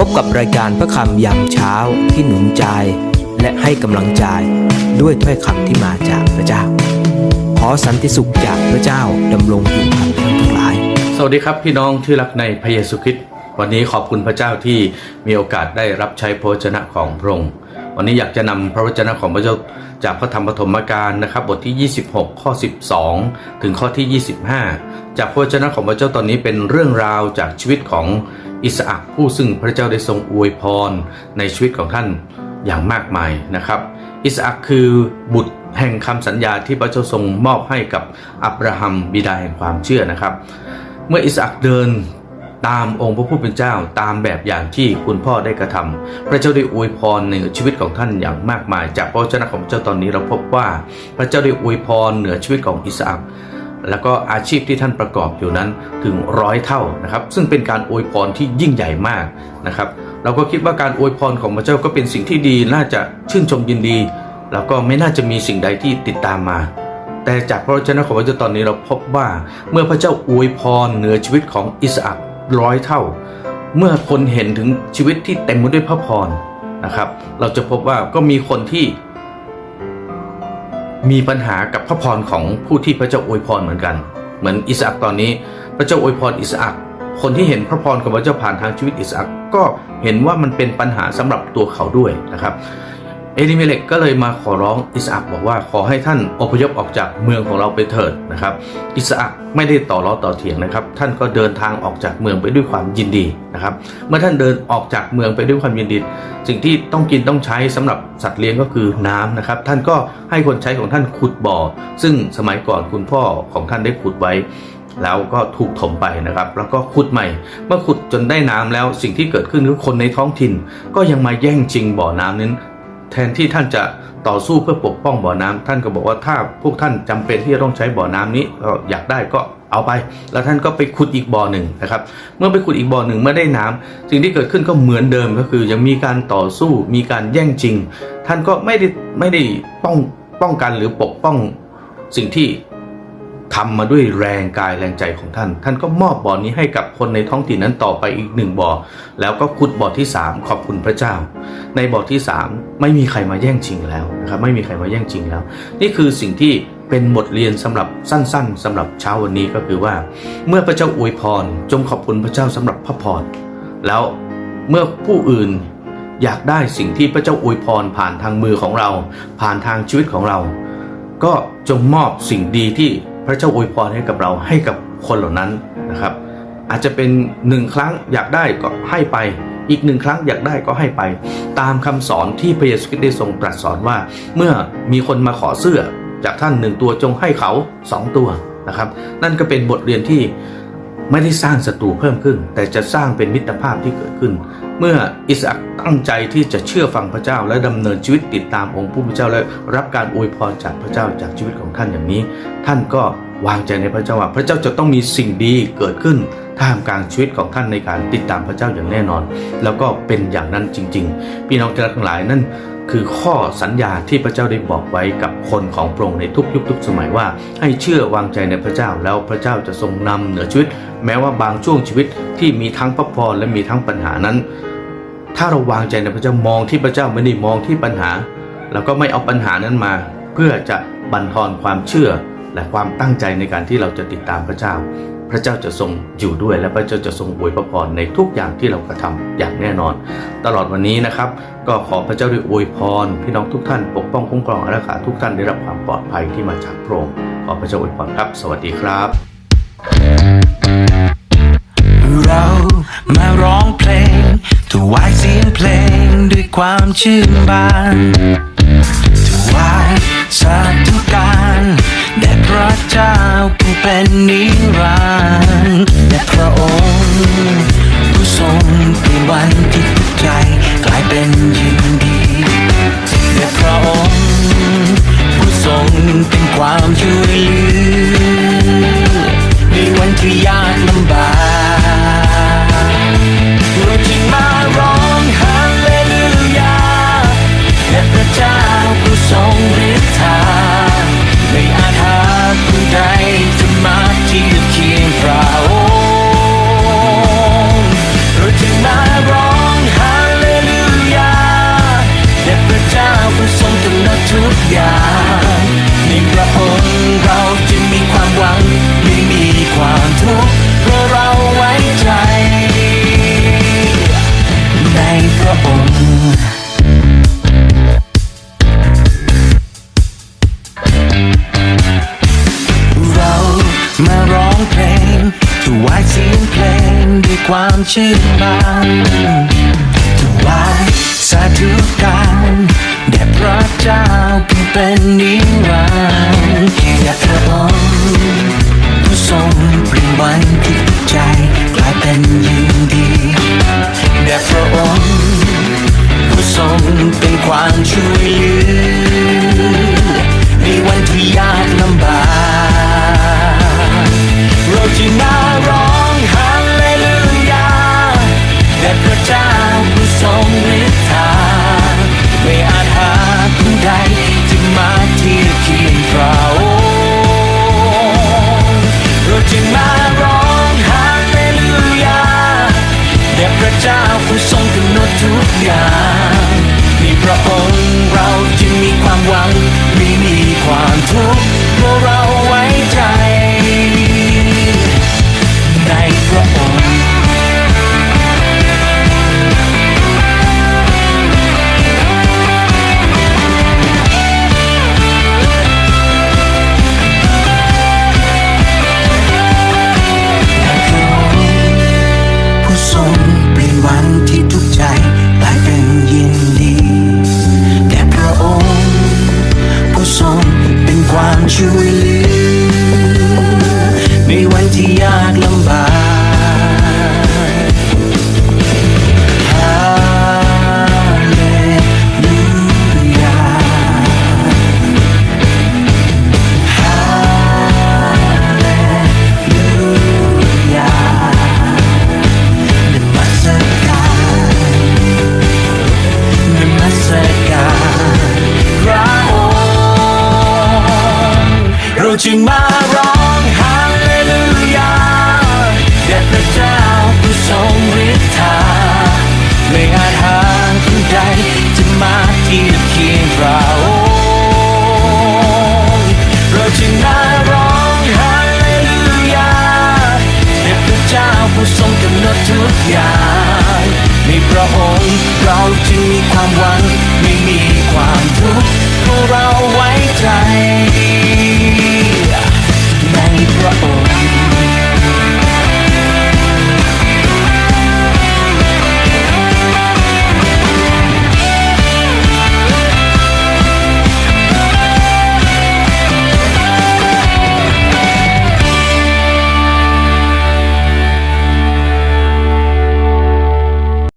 พบกับรายการพระคำยามเช้าที่หนุนใจ และให้กำลังใจด้วยถ้อยคำที่มาจากพระเจ้า ขอสันติสุขจากพระเจ้าดำรงอยู่กับท่านทั้งหลาย สวัสดีครับพี่น้องที่รักในพระเยซูคริสต์วันนี้ขอบคุณพระเจ้าที่มีโอกาสได้รับใช้พระชนะของพระองค์ วันนี้อยากจะนำพระวจนะของพระเจ้าจากพระธรรมปฐมกาลนะครับ บทที่ 26 ข้อ 12 ถึงข้อที่ 25 จากพระวจนะของพระเจ้าตอนนี้เป็นเรื่องราวจากชีวิตของอิสอักผู้ซึ่งพระเจ้าได้ทรงอวยพรในชีวิตของท่านอย่างมากมายนะครับ อิสอักคือบุตรแห่งคำสัญญาที่พระเจ้าทรงมอบให้กับอับราฮัมบิดาแห่งความเชื่อนะครับ เมื่ออิสอักเดิน ตามองค์พระผู้เป็นเจ้าตามแบบอย่างที่คุณพ่อได้กระทำพระเจ้าได้อวยพรในชีวิตของท่านอย่างมากมาย จากพระวจนะของเจ้าตอนนี้เราพบว่า พระเจ้าได้อวยพรเหนือชีวิตของอิสอักแล้วก็อาชีพที่ท่านประกอบอยู่นั้นถึงร้อยเท่านะครับ ซึ่งเป็นการอวยพรที่ยิ่งใหญ่มากนะครับ เราก็คิดว่าการอวยพรของพระเจ้าก็เป็นสิ่งที่ดีน่าจะชื่นชมยินดี แล้วก็ไม่น่าจะมีสิ่งใดที่ติดตามมาแต่จากพระวจนะของพระเจ้าตอนนี้เราพบว่าเมื่อพระเจ้าอวยพรเหนือชีวิตของอิสอัก ร้อยเท่า เมื่อคนเห็นถึงชีวิตที่เต็มไปด้วยพระพรนะครับ เราจะพบว่าก็มีคนที่ มีปัญหากับพระพรของผู้ที่พระเจ้าอวยพรเหมือนกัน เหมือนอิสอักตอนนี้ พระเจ้าอวยพรอิสอักคนที่เห็นพระพรของพระเจ้าผ่านทางชีวิตอิสอักก็เห็นว่ามันเป็นปัญหาสำหรับตัวเขาด้วยนะครับ เอลิเมเลกก็เลยมาขอร้องอิสอักบอกว่าขอให้ท่านอพยพออกจากเมืองของเราไปเถิดนะครับ อิสอักไม่ได้ต่อล้อต่อเถียงนะครับ ท่านก็เดินทางออกจากเมืองไปด้วยความยินดีนะครับ เมื่อท่านเดินออกจากเมืองไปด้วยความยินดี สิ่งที่ต้องกินต้องใช้สำหรับสัตว์เลี้ยงก็คือน้ำนะครับ ท่านก็ให้คนใช้ของท่านขุดบ่อ ซึ่งสมัยก่อนคุณพ่อของท่านได้ขุดไว้แล้วก็ถูกถมไปนะครับ แล้วก็ขุดใหม่ เมื่อขุดจนได้น้ำแล้วสิ่งที่เกิดขึ้นคือคนในท้องถิ่น ก็ยังมาแย่งชิงบ่อน้ำนั้น แทนที่ท่านจะต่อสู้เพื่อปกป้องบ่อน้ำท่านก็บอกว่าถ้าพวกท่านจำเป็นที่จะต้องใช้บ่อน้ำนี้ก็อยากได้ก็เอาไป แล้วท่านก็ไปขุดอีกบ่อหนึ่งนะครับ เมื่อไปขุดอีกบ่อหนึ่งเมื่อได้น้ำสิ่งที่เกิดขึ้นก็เหมือนเดิมก็คือยังมีการต่อสู้มีการแย่งชิง ท่านก็ไม่ได้ไม่ได้ป้องป้องกันหรือปกป้องสิ่งที่ ทำมาด้วยแรงกายแรงใจของท่าน ท่านก็มอบบ่อนี้ให้กับคนในท้องถิ่นนั้นต่อไปอีกหนึ่งบ่อ แล้วก็ขุดบ่อที่สามขอบคุณพระเจ้า ในบ่อที่สามไม่มีใครมาแย่งชิงแล้วนะครับไม่มีใครมาแย่งชิงแล้ว นี่คือสิ่งที่เป็นบทเรียนสำหรับสั้น ๆสำหรับเช้าวันนี้ก็คือว่า เมื่อพระเจ้าอวยพร จงขอบคุณพระเจ้าสำหรับพระพรแล้วเมื่อผู้อื่นอยากได้สิ่งที่พระเจ้าอวยพรผ่านทางมือของเรา ผ่านทางชีวิตของเรา ก็จงมอบสิ่งดีที่ พระเจ้าอวยพรให้กับเราให้กับคนเหล่านั้นนะครับ อาจจะเป็นหนึ่งครั้งอยากได้ก็ให้ไป อีกหนึ่งครั้งอยากได้ก็ให้ไป ตามคำสอนที่พระเยซูคริสต์ได้ทรงตรัสสอนว่า เมื่อมีคนมาขอเสื้อจากท่านหนึ่งตัวจงให้เขาสองตัวนะครับ นั่นก็เป็นบทเรียนที่ไม่ได้สร้างศัตรูเพิ่มขึ้น แต่จะสร้างเป็นมิตรภาพที่เกิดขึ้น เมื่ออิสอักตั้งใจที่จะเชื่อฟังพระเจ้าและดำเนินชีวิตติดตามองค์ผู้เป็นเจ้าและรับการอวยพรจากพระเจ้าจากชีวิตของท่านอย่างนี้ ท่านก็วางใจในพระเจ้าว่าพระเจ้าจะต้องมีสิ่งดีเกิดขึ้นท่ามกลางชีวิตของท่านในการติดตามพระเจ้าอย่างแน่นอน แล้วก็เป็นอย่างนั้นจริง ๆ พี่น้องที่รักทั้งหลายนั่น คือข้อสัญญาที่พระเจ้าได้บอกไว้กับคนของพระองค์ในทุกยุคทุกสมัยว่า ให้เชื่อวางใจในพระเจ้าแล้วพระเจ้าจะทรงนำเหนือชีวิต แม้ว่าบางช่วงชีวิตที่มีทั้งพระพรและมีทั้งปัญหานั้น ถ้าเราวางใจในพระเจ้ามองที่พระเจ้าไม่ได้มองที่ปัญหา แล้วก็ไม่เอาปัญหานั้นมา เพื่อจะบั่นทอนความเชื่อและความตั้งใจในการที่เราจะติดตามพระเจ้า พระเจ้าจะทรงอยู่ด้วยและพระเจ้าจะทรงอวยพระพรในทุกอย่างที่เรากระทำอย่างแน่นอน ตลอดวันนี้นะครับ ก็ขอพระเจ้าได้อวยพรพี่น้องทุกท่านปกป้องคุ้มครองอารักขาทุกท่านได้รับความปลอดภัยที่มาจากพระองค์ขอพระเจ้าอวยพรครับ สวัสดีครับ เรามาร้องเพลงถวายเสียงเพลงด้วยความชื่นบานถวายสาธุการแด่พระ เจ้าผู้เป็นนิรันดร์และพระองค์ ผู้ทรงเปลี่ยนวันที่ทุกใจกลายเป็นยินดีและพระองค์ ผู้ทรงเป็นความช่วยเหลือ องเพลงถวายเสียงเพลงด้วยความชื่นบานถวายสาธุการแด่พระเจ้าผู้เป็นนิรันดร์อยากพระองค์ผู้ทรงเปลี่ยนวันที่ใจกลายเป็นยินดีแด่พระองค์ผู้ทรงเป็นความช่วยเหลือในวันที่ยากลำบาก เราจึงมาร้องฮาเลลูยาแด่พระเจ้าผู้ทรงฤทธาไม่อาจหาผู้ใดที่มาเทียบเคียงพระองค์เราจึงมาร้องฮาเลลูยาแด่พระเจ้าผู้ทรงกำหนดทุกอย่าง จึงมาร้องฮาเลลูยาแด่พระเจ้าผู้ทรงฤทธาไม่อาจหาผู้ใดจะมาเทียบเคียงพระองค์เราจึงมาร้องฮาเลลูยาแด่พระเจ้าผู้ทรงกำหนดทุกอย่างในพระองค์เราจึงมีความหวังไม่มีความทุกข์เพราะเราไว้